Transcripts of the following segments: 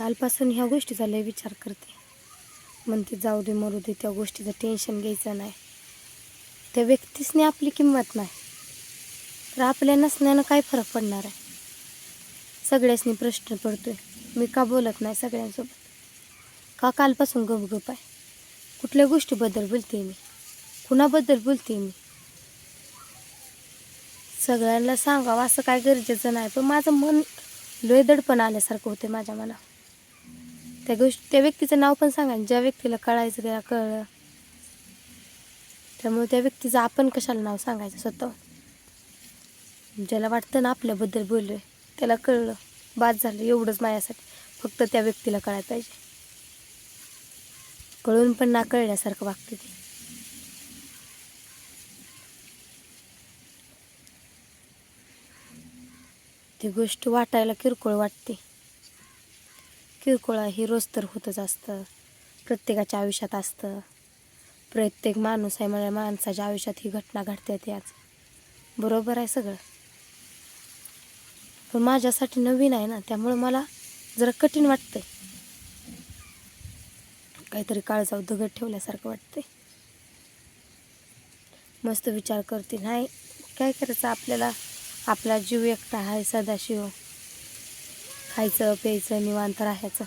कालपासून ह्या गोष्टीचा लय विचार करते. म्हणते जाऊ दे मरू दे त्या गोष्टीचं टेन्शन घ्यायचं नाही. त्या व्यक्तीसने आपली किंमत नाही. तर आपल्या नसण्यानं काय फरक पडणार आहे? सगळ्यासनी प्रश्न पडतोय. मी का बोलत नाही सगळ्यांसोबत? का कालपासून गपगप आहे? कुठल्या गोष्टीबद्दल बोलते मी? कुणाबद्दल बोलते मी? सगळ्यांना सांगावं असं काय गरजेचं नाही पण माझं मन लय दडपण आल्यासारखं होते माझ्या मनात. त्या गोष्टी त्या व्यक्तीचं नाव पण सांगा ज्या व्यक्तीला कळायचं त्याला कळलं. त्यामुळे त्या व्यक्तीचं आपण कशाला नाव सांगायचं स्वतः? ज्याला वाटतं ना आपल्याबद्दल बोललोय त्याला कळलं. बाद झालं एवढंच माझ्यासाठी. फक्त त्या व्यक्तीला कळायला पाहिजे. कळून पण ना कळल्यासारखं वागते ते. ती गोष्ट वाटायला किरकोळ वाटते. किरकोळ ही रोज तर होतच असतं. प्रत्येकाच्या आयुष्यात असतं. प्रत्येक माणूस आहे म्हणजे माणसाच्या आयुष्यात ही घटना घडते त्याच. बरोबर आहे सगळं. पण माझ्यासाठी नवीन आहे ना त्यामुळं मला जरा कठीण वाटतंय. काहीतरी काळजाव दगड ठेवल्यासारखं वाटतंय. मस्त विचार करते नाही काय करायचं आपल्याला? आपला जीव एकटा आहे सदाशिव. खायचं प्यायचं निवांत राहायचं.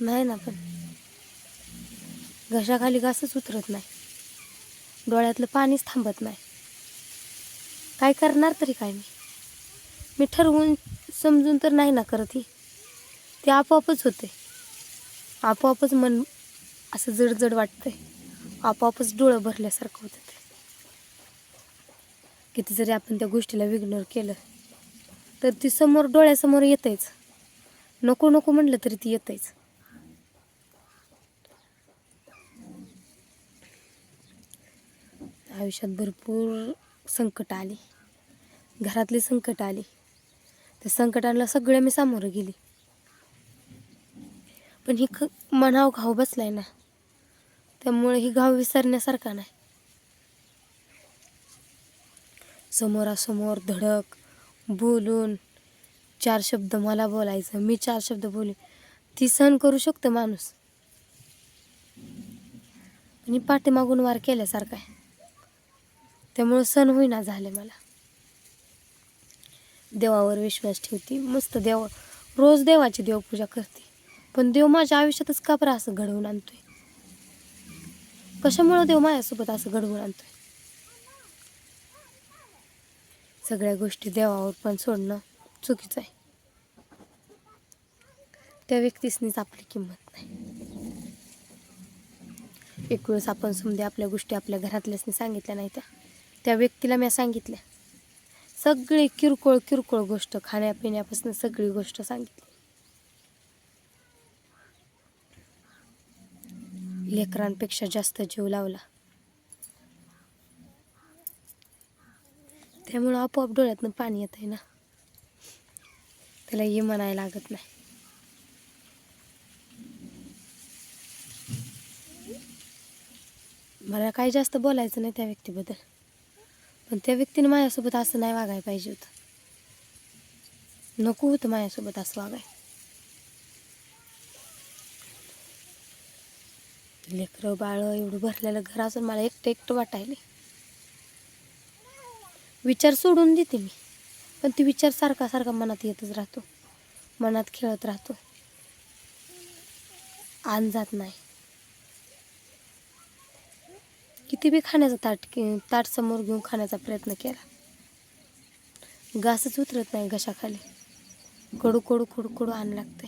नाही ना पण. घशाखाली घासच उतरत नाही. डोळ्यातलं पाणीच थांबत नाही. काय करणार तरी काय मी? मी ठरवून समजून तर नाही ना करत ही. ते आपोआपच होते. आपोआपच मन असं जडजड वाटतंय. आपोआपच डोळं भरल्यासारखं होतं ते. किती जरी आपण त्या गोष्टीला इग्नोर केलं. तर ती समोर डोळ्यासमोर येतेच नको नको म्हटलं तरी ती येतेच आयुष्यात भरपूर संकट आली. घरातली संकट आली. त्या संकटांना सगळ्या मी सामोरं गेली. पण ही ख मनाव घाव बसलाय ना. त्यामुळे ही घाव विसरण्यासारखा नाही. समोरासमोर धडक बोलून चार शब्द मला बोलायचं. मी चार शब्द बोले ती सहन करू शकतं माणूस. आणि पाठीमागून वार केल्यासारखा आहे. त्यामुळं सण होईना झाले मला. देवावर विश्वास ठेवते. मस्त देव रोज देवाची देवपूजा करते. पण देव माझ्या आयुष्यातच का बरं असं घडवून आणतोय? कशामुळं देव माझ्यासोबत असं घडवून आणतोय? सगळ्या गोष्टी देवावर पण सोडणं चुकीचं आहे. त्या व्यक्तीसनीच आपली किंमत नाही. एक वेळेस आपण समजे आपल्या गोष्टी आपल्या घरातल्यासनी सांगितल्या नाही त्या. त्या व्यक्तीला मी सांगितल्या. सगळी किरकोळ किरकोळ गोष्ट खाण्यापिण्यापासून सगळी गोष्ट सांगितली. लेकरांपेक्षा जास्त जीव लावला. त्यामुळं आपोआप डोळ्यातनं पाणी येत आहे ना. त्याला ये म्हणायला लागत नाही. मला काही जास्त बोलायचं नाही त्या व्यक्तीबद्दल. पण त्या व्यक्तीने माझ्यासोबत असं नाही वागायला पाहिजे होतं. नको होतं माझ्यासोबत असं वागाय लेकरं बाळं एवढं भरलेलं घर असून मला एकटं एकटं वाटायले विचार सोडून देते मी. पण ती विचार सारखा सारखा मनात येतच राहतो. मनात खेळत राहतो. आण जात नाही. किती बी खाण्याचा ताट ताट समोर घेऊन खाण्याचा प्रयत्न केला. घासच उतरत नाही घशाखाली. कडू कडू कडू कडू आण लागते.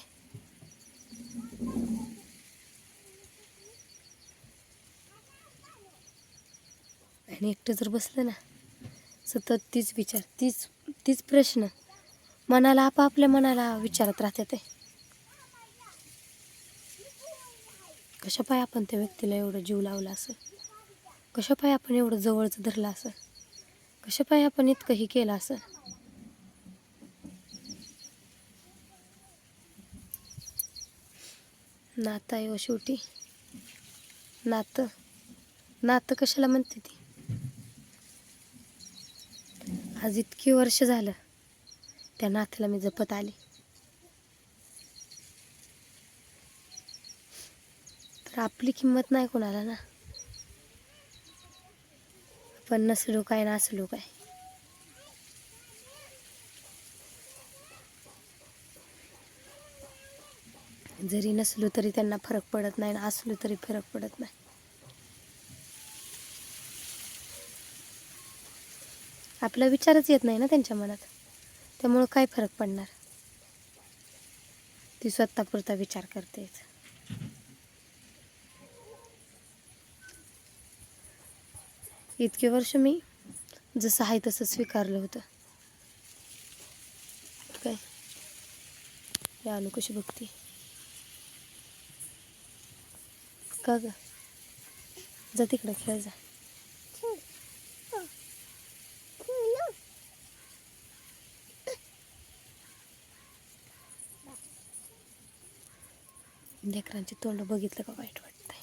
आणि एकटं जर बसलं ना सतत तीच विचार तीच तीच प्रश्न मनाला आपापल्या मनाला विचारत राहते ते. कशा पाय आपण त्या व्यक्तीला एवढं जीव लावला असं? कशा पाय आपण एवढं जवळचं धरलं असं? कशा पाय आपण इतकंही केलं असं? नातं आहे व शेवटी. नातं नातं कशाला म्हणते ती? आज इतकी वर्ष झालं त्या नाथाला मी जपत आली. तर आपली किंमत नाही कोणाला ना. पण नसलो काय ना असलो काय. जरी नसलो तरी त्यांना फरक पडत नाही ना असलो तरी फरक पडत नाही. आपला विचारच येत नाही ना त्यांच्या मनात. त्यामुळं काय फरक पडणार? ती स्वतःपुरता विचार करते इतके वर्ष मी जसं आहे तसं स्वीकारलं होतं. काय? या आलो कशी बघते? का ग? जा तिकडं खेळ जा. लेकरांची तोंड बघितलं का वाईट वाटतंय?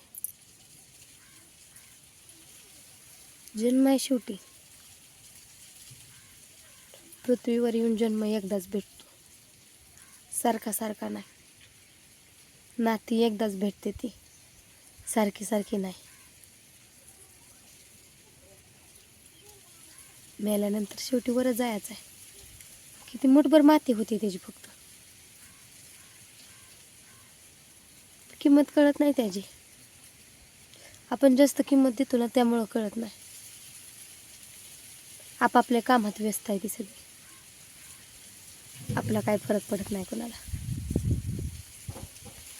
जन्म आहे शेवटी. पृथ्वीवर येऊन जन्म एकदाच भेटतो. सारखा सारखा नाही. नाती एकदाच भेटते ती. सारखी सारखी नाही. मेल्यानंतर शेवटी वर जायचं आहे. किती मुठभर माती होती त्याची फक्त. किंमत कळत नाही त्याची. आपण जास्त किंमत देतो ना त्यामुळं कळत नाही. आपापल्या कामात व्यस्त आहे ती सगळी. आपला काय फरक पडत नाही कोणाला.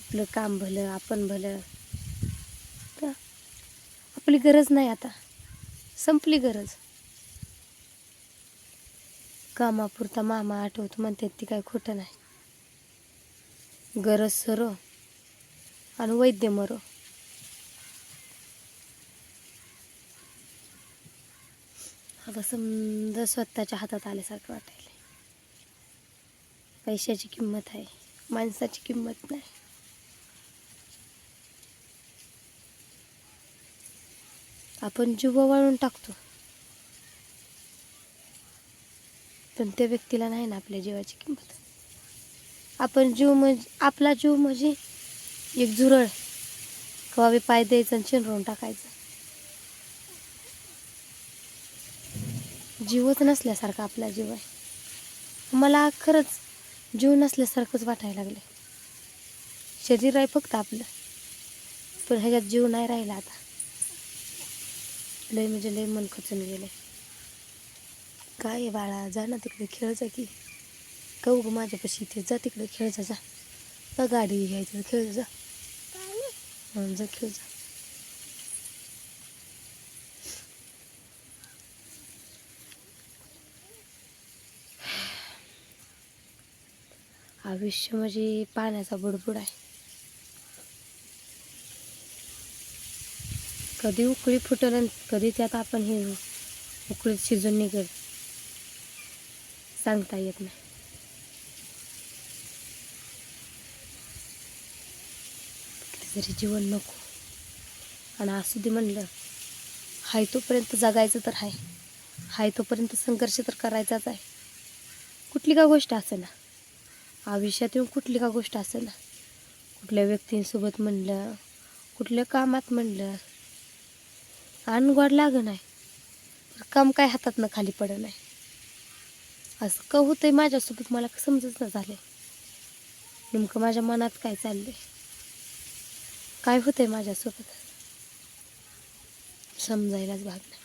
आपलं काम भलं आपण भलं. तर आपली गरज नाही आता. संपली गरज. कामापुरता मामा आठवतो म्हणतात ती काय खोटं नाही. गरज सरो आणि वैद्य मरो. आता समजा स्वतःच्या हातात आल्यासारखं वाटायला पैशाची किंमत आहे माणसाची किंमत नाही. आपण जीव वाळून टाकतो. पण त्या व्यक्तीला नाही ना आपल्या जीवाची किंमत. आपण जीव म्हणजे आपला जीव म्हणजे एक झुरळ. कवा बी पाय द्यायचं आणि चिनरून टाकायचं. जीवच नसल्यासारखा आपला जीव आहे. मला खरंच जीव नसल्यासारखंच वाटायला लागले शरीर आहे फक्त आपलं. पण ह्याच्यात जीव नाही राहिला आता. लय म्हणजे लय मन खचून गेले काय आहे बाळा जा ना तिकडे खेळ जा की. कौ ग माझ्यापाशी इथे जा तिकडे खेळ जा. जा जा गाडी घ्यायचं खेळ जा. म्हणजे हं, जा. आयुष्य म्हणजे पाण्याचा बुडबुड आहे. कधी उकळी फुटल आणि कधी त्यात आपण हे उकळीत शिजून निघेल. सांगता येत नाही. जरी जीवन नको. आणि असू दे म्हणलं हाय तोपर्यंत जगायचं तर आहे हाय तोपर्यंत संघर्ष तर करायचाच आहे. कुठली का गोष्ट असे ना आयुष्यात येऊन कुठली का गोष्ट असे ना कुठल्या व्यक्तींसोबत म्हणलं कुठल्या कामात म्हणलं. अनगोड लागं नाही. तर काम काय हातातनं खाली पडं नाही. असं का होतंय माझ्यासोबत मला समजत ना झाले नेमकं माझ्या मनात काय चाललंय? काय होतंय माझ्यासोबत? समजायलाच भाग नाही.